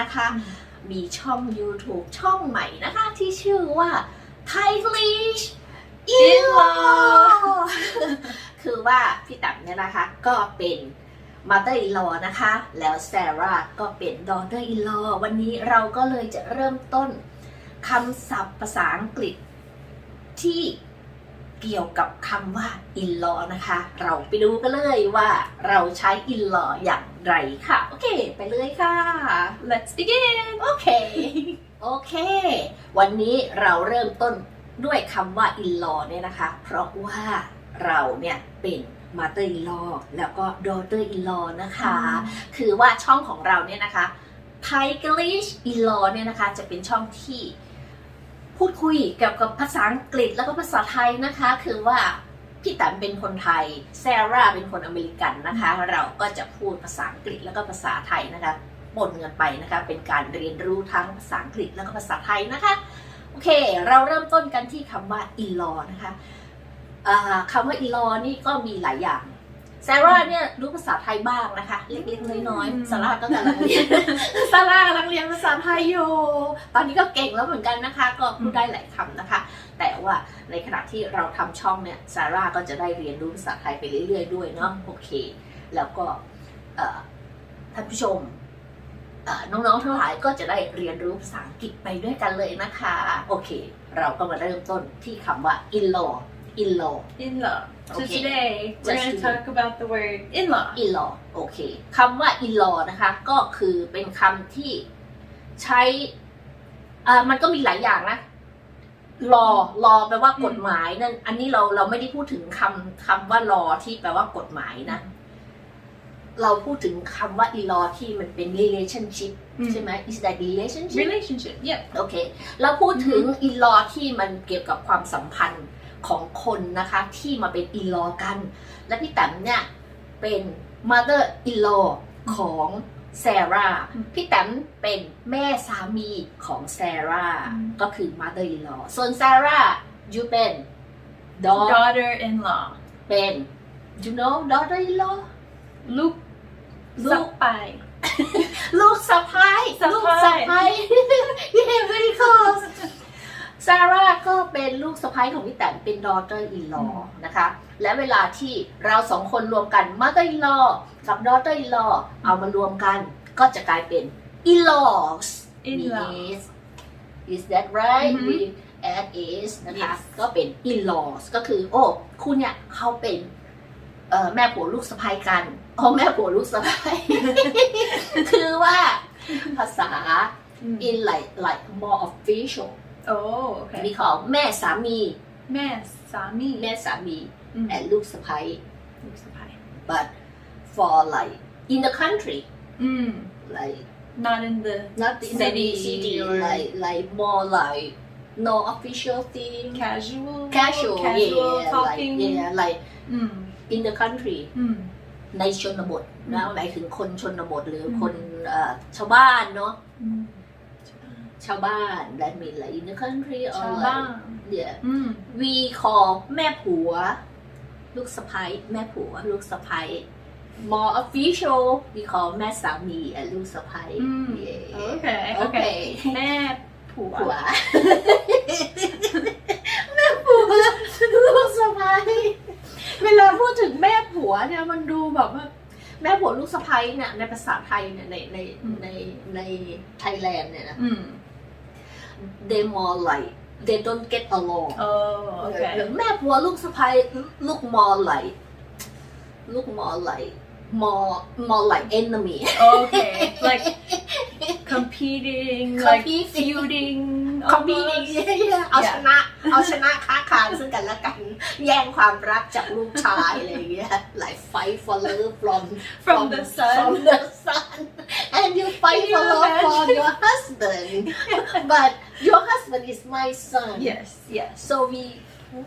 นะคะมีช่อง YouTube ช่องใหม่นะคะ ที่ชื่อว่า Thai l i s h อินลอคือว่าพี่ตั๊เนี่ยนะคะก็เป็นมาเตอร์อิลอนะคะแล้วแซร่าก็เป็นดอเตอร์อิลอวันนี้เราก็เลยจะเริ่มต้นคำศัพท์ภาษาอังกฤษที่เกี่ยวกับคำว่าอินลอนะคะ เราไปดูกันเลยว่าเราใช้อินลออย่างไรค่ะ โอเคไปเลยค่ะ let's begin โอเค โอเค วันนี้เราเริ่มต้นด้วยคำว่าอินลอเนี่ยนะคะ เพราะว่าเราเนี่ยเป็นมาเตอร์อินลอแล้วก็ดอเตอร์อินลอนะคะ คือว่าช่องของเราเนี่ยนะคะไพกลิชอินลอเนี่ยนะคะจะเป็นช่องที่พูดคุยเกี่ยวกับภาษาอังกฤษแล้วก็ภาษาไทยนะคะคือว่าพี่แต๋มเป็นคนไทยแซร่าเป็นคนอเมริกันนะคะ เราก็จะพูดภาษาอังกฤษแล้วก็ภาษาไทยนะคะปนงินไปนะคะเป็นการเรียนรู้ทั้งภาษาอังกฤษแล้วก็ภาษาไทยนะคะโอเคเราเริ่มต้นกันที่คำว่าอิลอนะคะคำว่าอ n ลอนี่ก็มีหลายอย่างซาร่าเนี่ยรู้ภาษาไทยบ้างนะคะ เล็กๆน้อยๆซาร่าก็กำลังเรียนซาร่ากำลังเรียนภาษาไทยอยู่ตอนนี้ก็เก่งแล้วเหมือนกันนะคะ ก็พูดได้หลายคำนะคะ แต่ว่าในขณะที่เราทำช่องเนี่ยซาร่าก็จะได้เรียนรู้ภาษาไทยไปเรื่อยๆ ด้วยเนาะโอเค แล้วก็ท่านผู้ชมน้องๆทั้งหลายก็จะได้เรียนรู้ภาษาอังกฤษไปด้วยกันเลยนะคะโอเค เราก็มาเริ่มต้นที่คำว่า in law in law in law so okay. today we're going to talk about the word in law in law โอเคคำว่า in law นะคะ ก็คือเป็นคำที่ใช้อ่ามันก็มีหลายอย่างนะรอรอแปลว่ากฎหมาย นั่น อันนี้เราเราไม่ได้พูดถึงคำคำว่ารอที่แปลว่ากฎหมายนะ เราพูดถึงคำว่า in law ที่มันเป็น relationship ใช่ไหม is that relationship relationship yeah โอเคเราพูดถึง in law ที่มันเกี่ยวกับความสัมพันธ์ของคนนะคะ ที่มาเป็นอินลอกัน และพี่แต้มเนี่ย เป็นมาเตอร์อินลอของแซร่าพี่แต้มเป็นแม่สามีของแซร่าก็คือมาเตอร์อินลอส่วนแซร่ายูเป็น daughter in law เป็น you know daughter in law ลูกลูกไป ลูกสะพ้ายลูกสะพ้าย y e ้ h very close ซาร่าก็เป็นลูกสะใภ้ของพี่แตนเป็น ดอเตอร์อินลอนะคะ และเวลาที่เราสองคนรวมกัน มาเตอร์อินลอ กับดอเตอร์อินลอ เอามารวมกัน ก็จะกลายเป็นอินลอส is is that right we add is นะคะ ก็เป็น in laws ก็คือ โอ้ คุณเนี่ย เขาเป็นแม่ผัวลูกสะพ้ายกันอ๋อแม่ผัวลูกสะพ้ายคือว่าภาษา in like like more official โอคมีของแม่สามีแม่สามีแม่สามี and ลูกสะใภ้ลูกสะใภ้ but for like in the country like not in the not in the city like like more like no official thing casual casual casual talking yeah like in the country ในชนบทนะหมายถึงคนชนบทหรือคนชาวบ้านเนาะชาวบ้าน that mean like in the country or ชาวบ้าน like yeah อื we call แม่ผัว ลูกสะพ้ยแม่ผัวลูกสะพ้ย more official we call แม่สามีและลูกสะพ้ย yeah โอเคโอเคแม่ผัวผัว แม่ผัวลูกสะพ้ยเวลาพูดถึงแม่ผัว เนี่ยมันดูแบบว่า แม่ผัวลูกสะพ้ยเนี่ยในภาษาไทยเนี่ยในในในในไทยแลนด์เนี่ยนะ they more like they don't get along oh, okay. แม่ผัวลูกสะใภ้ลูก more like ลูก more like more more like enemy okay like competing like feuding competing เอาชนะ เอาชนะค้าขานซึ่งกันและกัน แย่งความรักจากลูกชายอะไรอย่างเงี้ย like fight for love from from the sun from the sun and you fight you for for your husband. but your husband is my son. Yes, yes. So we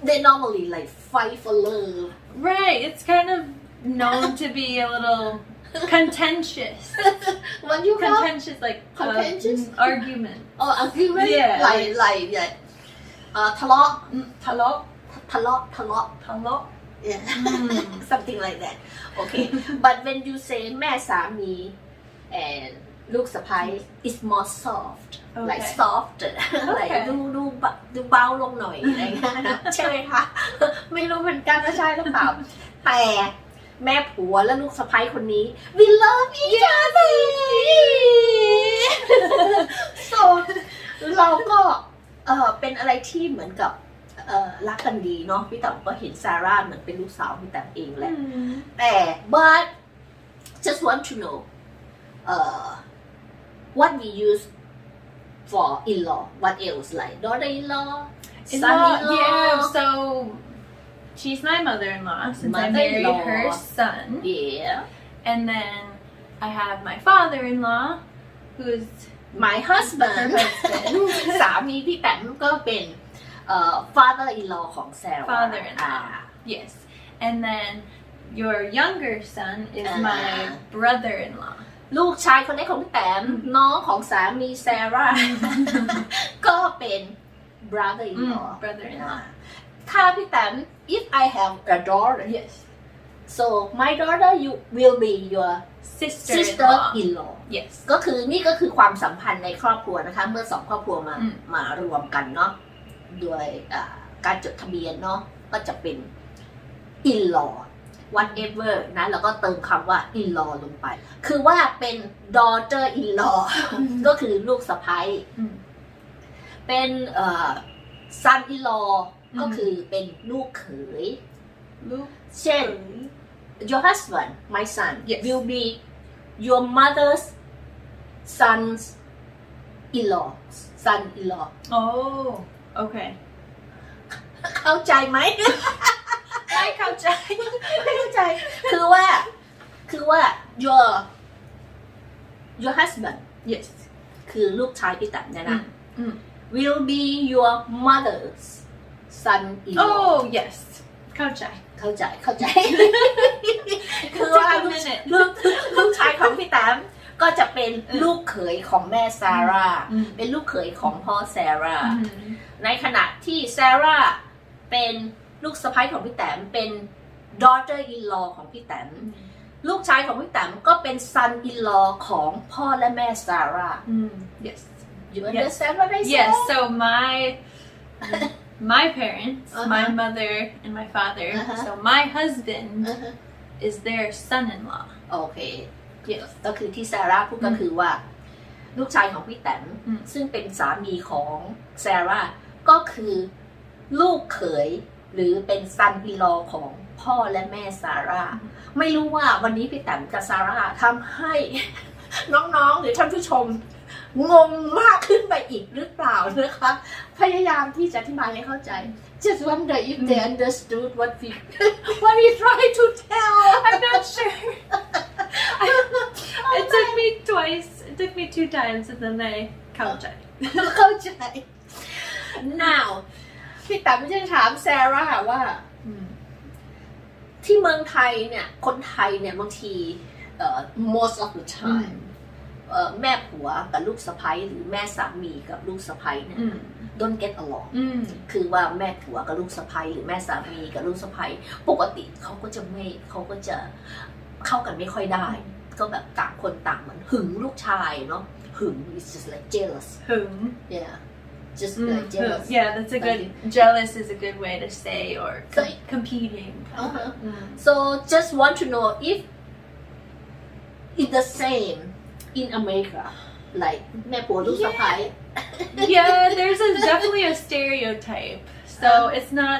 they normally like fight for love. Right. It's kind of known to be a little contentious. when you contentious, like uh, contentious uh, argument. Oh, argument. Yeah, like like yeah. Uh, talk, mm, talk, talk, talk, talk. Yeah, mm. something like that. Okay, but when you say แม่สามี and ลูกสะพ้าย is more soft like soft like ดูดูดูเบาลงหน่อยอะไรเงี้ยใช่ไหมคะ ไม่รู้เหมือนกันว่าใช่หรือเปล่า แต่แม่ผัวและลูกสะพ้ายคนนี้ we love each other so เราก็เออเป็นอะไรที่เหมือนกับ เออรักกันดีเนาะพี่ต๋อก็เห็นซาร่าเหมือนเป็นลูกสาวพี่ต๋อเองแหละ แต่ but just want to know uh, what we use for in-law. What else? Like daughter-in-law, son-in-law. Yeah, so she's my mother-in-law since I married her son. Yeah. And then I have my father-in-law, who's my husband. husband. สามีพี่แปมก็เป็น uh, father-in-law ของแซว father-in-law ah. yes and then your younger son is uh, my brother-in-law ลูกชายคนนี้ของพี่แต้มน้องของสามีแซร่าก็เป็น brother in law brother in law ถ้าพี่แต้ม if I have a daughter yes so my daughter you will be your sister sister in law yes ก็คือนี่ก็คือความสัมพันธ์ในครอบครัวนะคะ เมื่อสองครอบครัวมามารวมกันเนาะด้วยการจดทะเบียนเนาะก็จะเป็น in law whatever นะแล้วก็เติมคำว่า in law ลงไป คือว่าเป็น daughter in law ก็คือลูกสะใภยเป็น son in law ก็คือเป็นลูกเขยเช่น your husband my son yes. will be your mother's son's in law son in law โอ้โอเค เข้าใจไหมไม่เข้าใจไม่เข้าใจ คือว่า คือว่า your your husband yes คือลูกชายพี่ตันเนี่ยนะ will be your mother's son in law oh yes เข้าใจ เข้าใจ เข้าใจ คือว่าลูกลูกชายของพี่ตันก็จะเป็นลูกเขยของแม่ซาร่า เป็นลูกเขยของพ่อซาร่า ในขณะที่ซาร่าเป็นลูกสะพ้ายของพี่แต้มเป็น daughter in law ของพี่แต้มลูกชายของพี่แต้มก็เป็น son in law ของพ่อและแม่ซาร่า yes you understand what I said yes so my my parents my mother and my father so my husband is their son-in-law o k a yes ก็คือที่ซาร่าพูดก็คือว่าลูกชายของพี่แต๋มซึ่งเป็นสามีของซาร่า ก็คือลูกเขยหรือเป็นซันพีรอของพ่อและแม่ซาร่าไม่รู้ว่าวันนี้พี่แต๋มกับซาร่าทำให้ น้องๆหรือท่านผู้ชม งงมากขึ้นไปอีกหรือเปล่านะคะ พยายามที่จะอธิบายให้เข้าใจ just wonder if they understood what we what we try to tell I'm not sure I, it took me twice it took me two times and then they เข้าใจเข้าใจ now พี่แต่มเช่ถามแซร่าว่าที่เมืองไทยเนี่ย คนไทยเนี่ยบางที เอ่อ most of the time เอ่อแม่ผัวกับลูกสะใภ้หรือแม่สามีกับลูกสะใภ้เนี่ย don't get along คือว่าแม่ผัวกับลูกสะใภ้หรือแม่สามีกับลูกสะใภ้ปกติเขาก็จะไม่เขาก็จะเข้ากันไม่ค่อยได้ ก็แบบต่างคนต่างเหมือนหึงลูกชายเนาะหึง is just like jealous หึง yeah just mm, like jealous. Yeah, that's a good like, jealous is a good way to say or com competing. Uh-huh. Mm. So just want to know if it's the same in America, like แม่ผัวลูกสะใภ้ yeah, there's a, definitely a stereotype. So um, it's not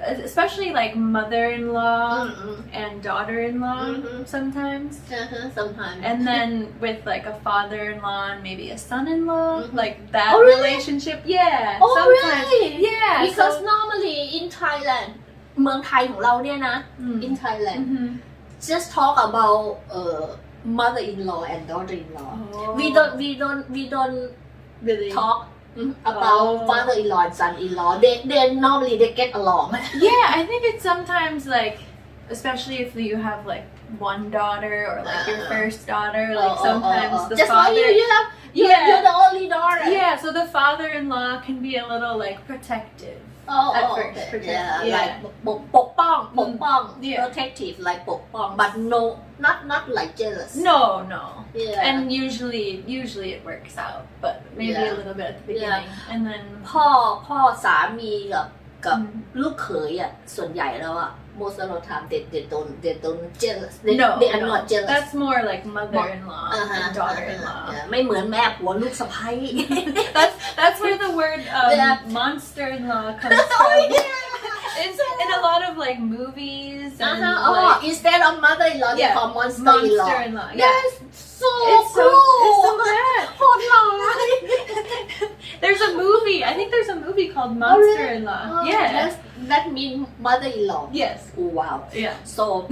especially like mother-in-law Mm-mm. and daughter-in-law Mm-mm. sometimes uh-huh, sometimes and then with like a father-in-law and maybe a son-in-law mm-hmm. like that oh, really? relationship yeah oh sometimes. really yeah because so, normally in Thailand เมืองไทยของเราเนี่ยนะ mm. in Thailand mm-hmm. just talk about uh, mother-in-law and daughter-in-law oh. we don't we don't we don't really talk Mm-hmm. about oh. father-in-law and son-in-law. They they normally they get along. yeah, I think it's sometimes like, especially if you have like one daughter or like your uh-uh. first daughter, like oh, sometimes oh, the Just father. you, you have you, yeah. you're the only daughter. Yeah, so the father-in-law can be a little like protective Oh, at oh, first. Okay. Yeah, yeah, like pok pong, pok protective, like pok but no, not not like jealous. No, no. Yeah. And usually, usually it works out, but maybe yeah. a little bit at the beginning, yeah. and then. พ่อพ่อสามีกับกับลูกเขยอ่ะส่วนใหญ่แล้วอ่ะ most of the time they they don't they don't jealous they, no, they are not jealous that's more like mother-in-law uh-huh, and daughter-in-law h ไม่เหมือนแม่ผัวลูกสะใภ้ that's that's where the word um, monster-in-law comes from in a lot of like movies. Uh-huh. And, uh-huh. Oh, like, instead of mother-in-law, yeah. they monster-in-law. Monster-in-law. Yeah. That's so it's cool. So, it's so bad. Hold there's a movie. I think there's a movie called oh, Monster-in-law. Oh, yeah. That's, that means mother-in-law. Yes. Wow. Yeah. So,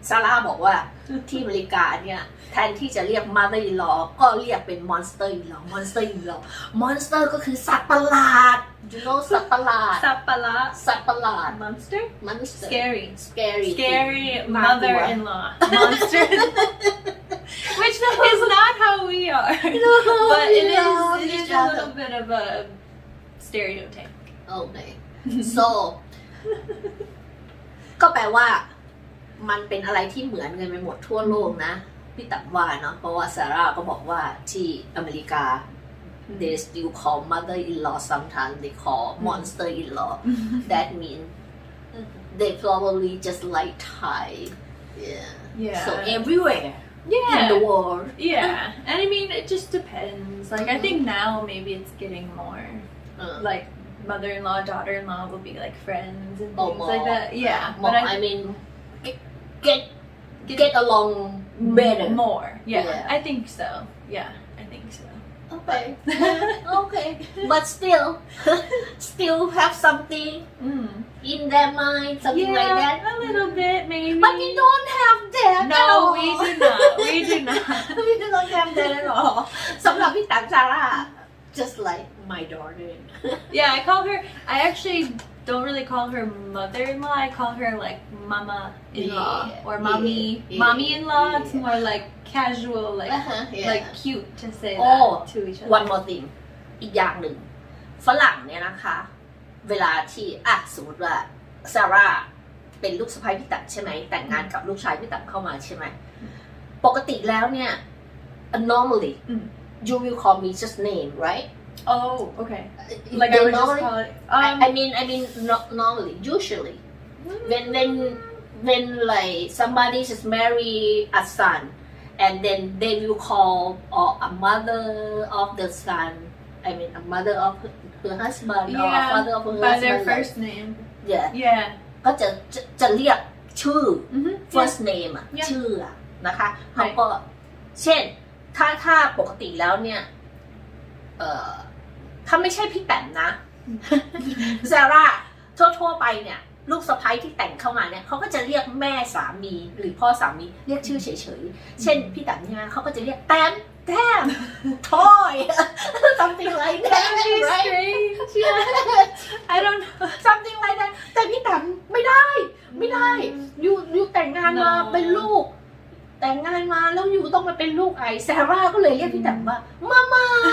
said that in America. แทนที่จะเรียกมาเตอร์อินลอก็เรียกเป็นมอนสเตอร์อินลอมอนสเตอร์อินลอมอนสเตอร์ ก็คือสัตว์ประหลาดยูโนสัตว์ประหลาด สัตว์ประหลาดสัตว์ประหลาด monster monster scary scary scary mother in law monster which is not how we are no, but it is it is a little bit of a stereotype okay so ก็แปลว่า มันเป็นอะไรที่เหมือนกันไปหมดทั่วโลกนะพี่ตักว่าเนาะเพราะว่าซาร่าก็บอกว่าที่อเมริกา they still call mother-in-law sometimes they call monster-in-law that mean they probably just like Thai yeah yeah so everywhere yeah in the world yeah and I mean it just depends like I think now maybe it's getting more like mother-in-law daughter-in-law will be like friends and things like that yeah but I, mean get get along better. More. Yeah, yeah. I think so. Yeah, I think so. Okay. okay. But still, still have something mm. in their mind, something yeah, like that. A little bit, maybe. But we don't have that. No, we do not. We do not. we do not have that at all. Sometimes สำหรับพี่ตั๊กซาร่า ah, just like my daughter. yeah, I call her. I actually don't really call her mother-in-law. I call her like mama-in-law yeah, or mommy, yeah, mommy-in-law. Yeah. It's more like casual, like uh-huh, yeah. like cute to say oh, that to each other. One more thing, อีกอย่างหนึ่งฝรั่งเนี่ยนะคะ เวลาที่อ่ะสมมติว่าซาร่าเป็นลูกสะพ้ยพี่ตักใช่ไหมแต่งงานกับลูกชายพี่ตักเข้ามาใช่ไหมปกติแล้วเนี่ย normally you will call me just name right Oh, okay. Like I would normally- just call it. Um, I, I mean, I mean, no, t normally, usually, when when when like somebody just marry a son, and then they will call or a mother of the son. I mean, a mother of her, her husband y e a h or a father of her by h u s b a n d b like- first name. yeah, Yeah. ก็จะจะเรียกชื่อ first name อะชื่ออะนะคะเขาก็เช่นถ้าถ้าปกติแล้วเนี่ยเอ่อถ้าไม่ใช่พี่แตนนะซาร่าทั่วๆไปเนี่ย ลูกสะพ้ยที่แต่งเข้ามาเนี่ยเขาก็จะเรียกแม่สามีหรือพ่อสามีเรียกชื่อเฉยๆเช่น พี่ตั๋นใช่ไหมเขาก็จะเรียกแต๋มแต้มทอย something like that right I don't know something like that แต่พี่ตั๋มไม่ได้ ไม่ได้อยู่อยู่แต่งงานมาเป็นลูก แต่งงานมาแล้วอยู่ต้องมาเป็นลูกไอซาร่าก็เลยเรียกพี่ตั๋มว่ามาม่า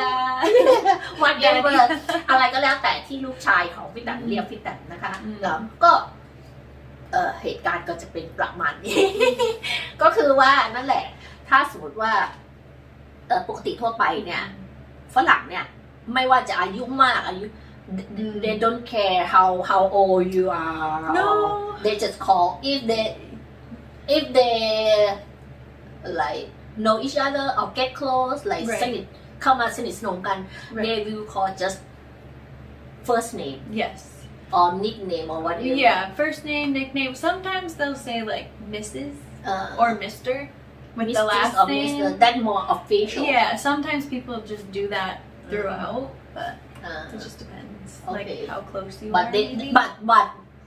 ดาวันเดียวเลยร์อะไรก็แล้วแต่ที่ลูกชายของพี่ตันเรียกพี่ตันนะคะแล้วก็เหตุการณ์ก็จะเป็นประมาณนี้ ก็คือว่านั่นแหละ ถ้าสมมติว่าปกติทั่วไปเนี่ยฝรั่งเนี่ย ไม่ว่าจะอายุมากอายุ they don't care how how old you are no they just call if they if they like know each other or get close like r i g h t เข้ามาสนิทสนมกัน right. they will call just first name yes or nickname or whatever yeah first name nickname sometimes they'll say like Mrs uh, or Mister with the last or name Mister. that more official yeah sometimes people just do that uh-huh. throughout but uh, it just depends okay. like how close you but are they, but but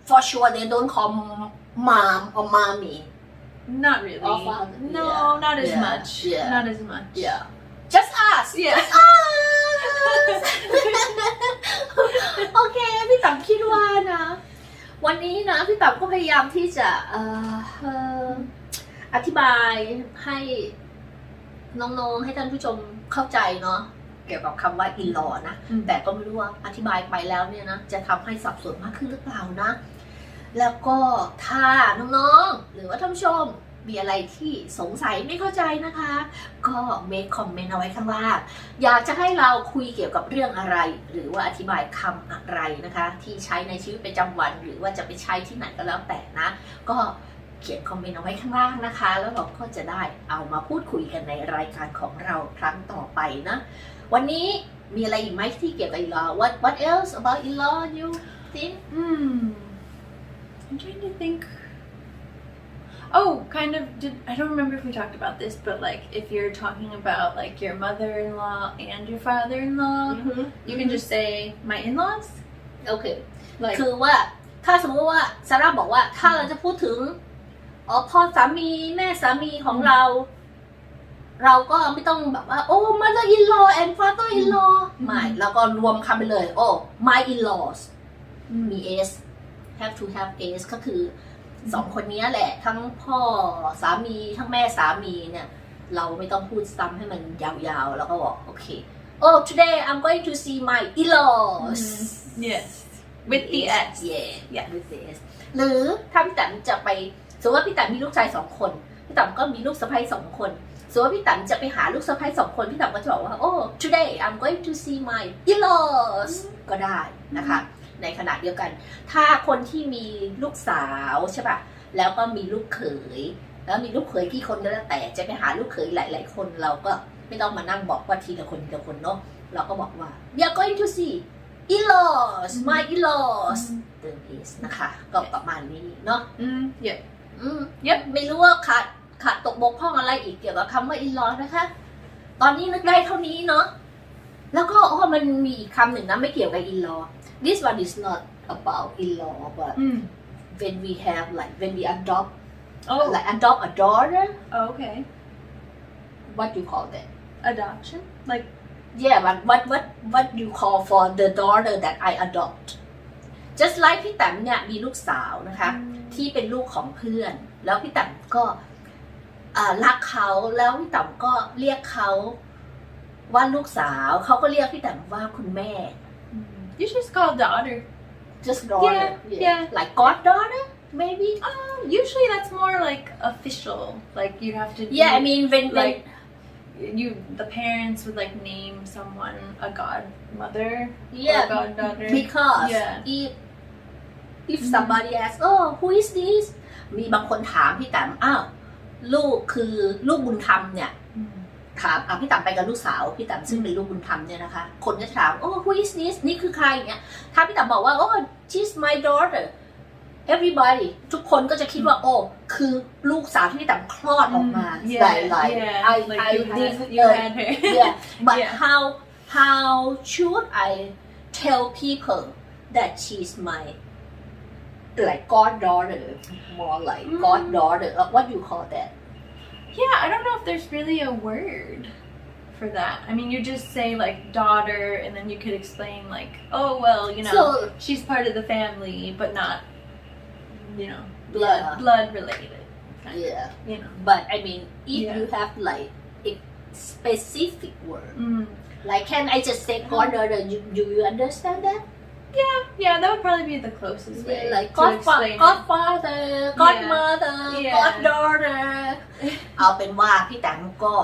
for sure they don't call mom or mommy not really. Father, no, yeah, not as yeah, much. Yeah. Not as much. Yeah. just us Yeah. just us โอเคพี่ตับคิดว่านะ วันนี้นะพี่ตับก็พยายามที่จะอธิบายให้น้องๆ ให้ท่านผู้ชมเข้าใจเนาะเกี่ยวกับคำว่าอินลอนะ แต่ก็ไม่รู้ว่าอธิบายไปแล้วเนี่ยนะ จะทำให้สับสนมากขึ้นหรือเปล่านะ แล้วก็ถ้าน้องๆ หรือว่าท่านผู้ชมมีอะไรที่สงสัยไม่เข้าใจนะคะ ก็เมคคอมเมนต์เอาไว้ข้างล่างอยากจะให้เราคุยเกี่ยวกับเรื่องอะไร หรือว่าอธิบายคำอะไรนะคะ ที่ใช้ในชีวิตประจำวัน หรือว่าจะไปใช้ที่ไหนก็แล้วแต่นะ ก็เขียนคอมเมนต์เอาไว้ข้างล่างนะคะ แล้วเราก็จะได้เอามาพูดคุยกันในรายการของเราครั้งต่อไปนะ วันนี้มีอะไรอีกไหมที่เกี่ยวกับอีลอ what what else about l a อ you think mm, I'm trying to think Oh, kind of. Did I don't remember if we talked about this, but like if you're talking about like your mother-in-law and your father-in-law, mm-hmm. you mm-hmm. can just say my in-laws. Okay. Like คือว่า ถ้าสมมติว่าซาร่าบอกว่า ถ้าเราจะพูดถึงอ๋อพ่อสามี แม่สามีของเรา เราก็ไม่ต้องแบบว่า โอ้ mother in law and father in law ไม่เราก็รวมคำไปเลย โอ้ my in laws มี s have to have s ก็คือสองคนนี้แหละ ทั้งพ่อสามีทั้งแม่สามีเนี่ย เราไม่ต้องพูดซ้ำให้มันยาวๆ แล้วก็บอกโอเค oh today I'm going to see my in-laws yes with the s yeah yeah with the s หรือถ้าพี่แต๋มจะไปสมมติว่าพี่แต๋มมีลูกชายสองคน พี่แต๋มก็มีลูกสะใภ้สองคนสมมติว่าพี่ต๋มจะไปหาลูกสะพ้ายสองคนพี่ต๋มก็จะบอกว่าโอ้ today I'm going to see my in-laws ก็ได้นะคะในขณะเดียวกัน ถ้าคนที่มีลูกสาวใช่ปะแล้วก็มีลูกเขย แล้วมีลูกเขยกี่คนก็แล้วแต่ จะไปหาลูกเขยหลาย ๆคน เราก็ไม่ต้องมานั่งบอกว่าทีละคนทีละคนเนาะ เราก็บอกว่า we are going to see in-laws my in-laws the is นะคะ ก็ประมาณนี้เนาะอืมเยอะอืมเยอะไม่รู้ว่าขาดขาดตกบกพร่องอะไรอีก เกี่ยวกับคำว่า in-laws นะคะ ตอนนี้นึกได้เท่านี้เนาะ แล้วก็อ๋อมันมีคำหนึ่งนะ ไม่เกี่ยวกับ in-laws this one is not about in-law, but mm. when we have like when we adopt, oh. like adopt a daughter. Oh, okay. What do you call that? Adoption, like. Yeah, but what what what you call for the daughter that I adopt? just like พี่แต้มเนี่ย มีลูกสาวนะคะ ที่เป็นลูกของเพื่อน แล้วพี่แต๋มก็รักเขาแล้วพี่แต๋มก็เรียกเขาว่าลูกสาว เขาก็เรียกพี่แต๋มว่าคุณแม่ You should just call daughter. Just daughter. Yeah, yeah. yeah. Like goddaughter, maybe. Um, usually that's more like official. Like you have to. Yeah, I mean when like you the parents would like name someone a godmother. Yeah, goddaughter. Because yeah. if if mm-hmm. somebody asks, oh, who is this? มีบางคนถามพี่แต้มอ้าวลูกคือลูกบุญธรรมเนี่ย mm-hmm. ถามอพี่ต่ำไปกับลูกสาวพี่ต่ำซึ่งเป็นลูกบุญธรรมเนี่ยนะคะ คนก็ถามโอ้ who is this นี่คือใครอย่างเงี้ยถ้าพี่ต่ำบอกว่าโอ้ she's my daughter everybody ทุกคนก็จะคิดว่า โอ้คือลูกสาวที่พี่ต่ำคลอดออกมาหลายหลาย I I did yeah but how how should I tell people that she's my like goddaughter more like goddaughter what you call that Yeah, I don't know if there's really a word for that. I mean, you just say like daughter, and then you could explain like, oh well, you know, so, she's part of the family, but not, you know, blood yeah. blood related. yeah, of, you know. But I mean, if yeah. you have like a specific word, mm. like can I just say uh-huh. daughter? Mm. Do, do you understand that? Yeah, yeah, that would probably be the closest way. Like Godfather, Godfather, Godmother, Yeah. Goddaughter. เอาเป็นว่าพี่แตมก็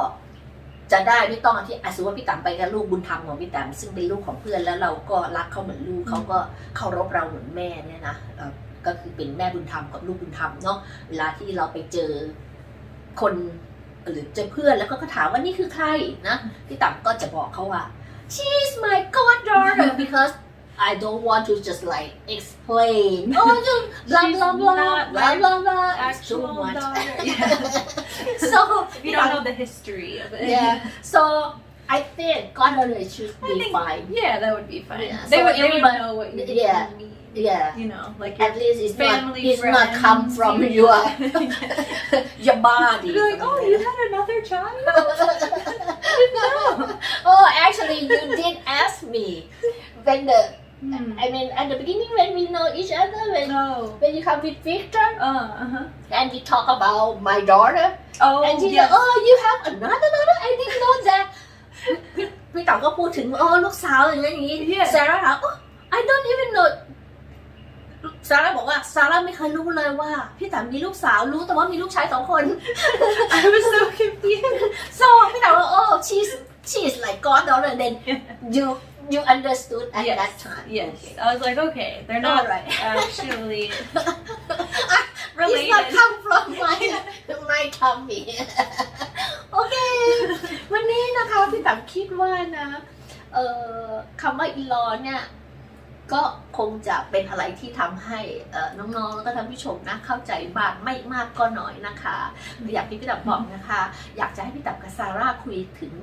จะได้ไม่ต้องที่อาสุว่าพี่แตมไปกับลูกบุญธรรมของพี่แตมซึ่งเป็นลูกของเพื่อนแล้วเราก็รักเขาเหมือนลูกเขาก็เคารพเราเหมือนแม่เนี่ยนะเก็คือเป็นแม่บุญธรรมกับลูกบุญธรรมเนาะเวลาที่เราไปเจอคน หรือเจอเพื่อนแล้วก็ก็ถามว่านี่คือใครนะพี่แต๋มก็จะบอกเขาว่า she's my goddaughter because I don't want to just like explain. Oh, blah, blah, blah, blah, blah, blah, blah. Actual much. Yeah. so you don't know the history of it. Yeah. So I think godmother should be think, fine. Yeah, that would be fine. Yeah. They, would, they would know what you yeah. Yeah, you know, like at least it's family, not, it's friends, not come from you. your your body. You're like, oh, you had another child. no. Oh, actually, you did ask me when the Mm. I mean, at the beginning when we know each other, when oh. when you come with Victor, uh, uh-huh. and we talk about my daughter, oh, and he's yes. like, oh, you have another daughter? I didn't know that. พี่ต่อก็พูดถึงอ๋อลูกสาวอย่างนี้อย่างนี้ yes. Sarah oh I don't even know ซาร่าบอกว่าซาร่าไม่เคยรู้เลยว่าพี่ต๋ามีลูกสาวรู้แต่ว่ามีลูกชายสองคน I was so confused so พี่ต๋าว่า oh she's she's like god daughter then you you understood at yes. that time. Yes. Okay. I was like, okay, they're not a l right. actually related. It's not come from my my tummy. okay. วันนี้นะคะ พี่ตังคิดว่านะเอ่อคำว่าอีลอเนี่ย ก็คงจะเป็นอะไรที่ทำให้น้องๆแล้วก็ท่านผู้ชมนะ เข้าใจบ้างไม่มากก็น้อยนะคะ อยากที่พี่ตับบอกนะคะ อยากจะให้พี่ตับกับซาร่าคุยถึง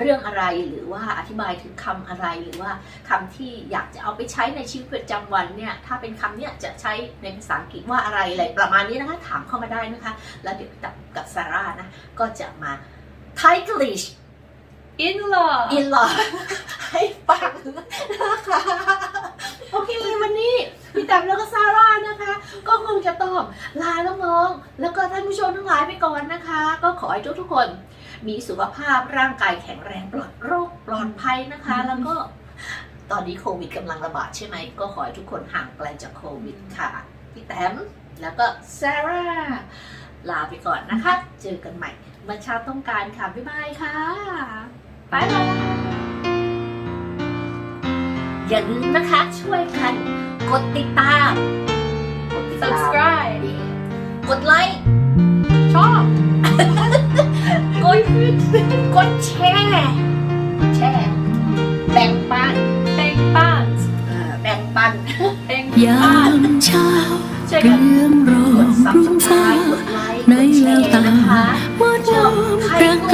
เรื่องอะไรหรือว่าอธิบายถึงคำอะไรหรือว่า คำที่อยากจะเอาไปใช้ในชีวิตประจำวันเนี่ยถ้าเป็นคำเนี่ยจะใช้ในภาษาอังกฤษว่าอะไรอะไรประมาณนี้นะคะ ถามเข้ามาได้นะคะ แล้วเดี๋ยวกับกับซาร่านะก็จะมา t i g l i s h in law in law ให้ฟังนะคะโอเควันนี้พี่แต้มแล้วก็ซาร่านะคะ ก็คงจะตอบลาน้องแล้วก็ท่านผู้ชมทั้งหลายไปก่อนนะคะ ก็ขอให้ทุกทุกคนมีสุขภาพร่างกายแข็งแรงปลอดโรคปลอดภัยนะคะ แล้วก็ตอนนี้โควิดกำลังระบาดใช่ไหม ก็ขอให้ทุกคนห่างไกลจากโควิดค่ะ พี่แต้มแล้วก็ซาร่า ลาไปก่อนนะคะ เจอกันใหม่เมื่อเช้าต้องการค่ะ บ๊ายบายค่ะ บ๊ายบายอย่าลืมนะคะช่วยกัน กดติดตามกด subscribe กดไลค์ชอบยกดแชร์แชร์แบ่งปันแบ่งปันแบ่งปันแบ่งปันเช้าเรื่องรองรุ่งเช้าในแววตาเมื่อ้องรัก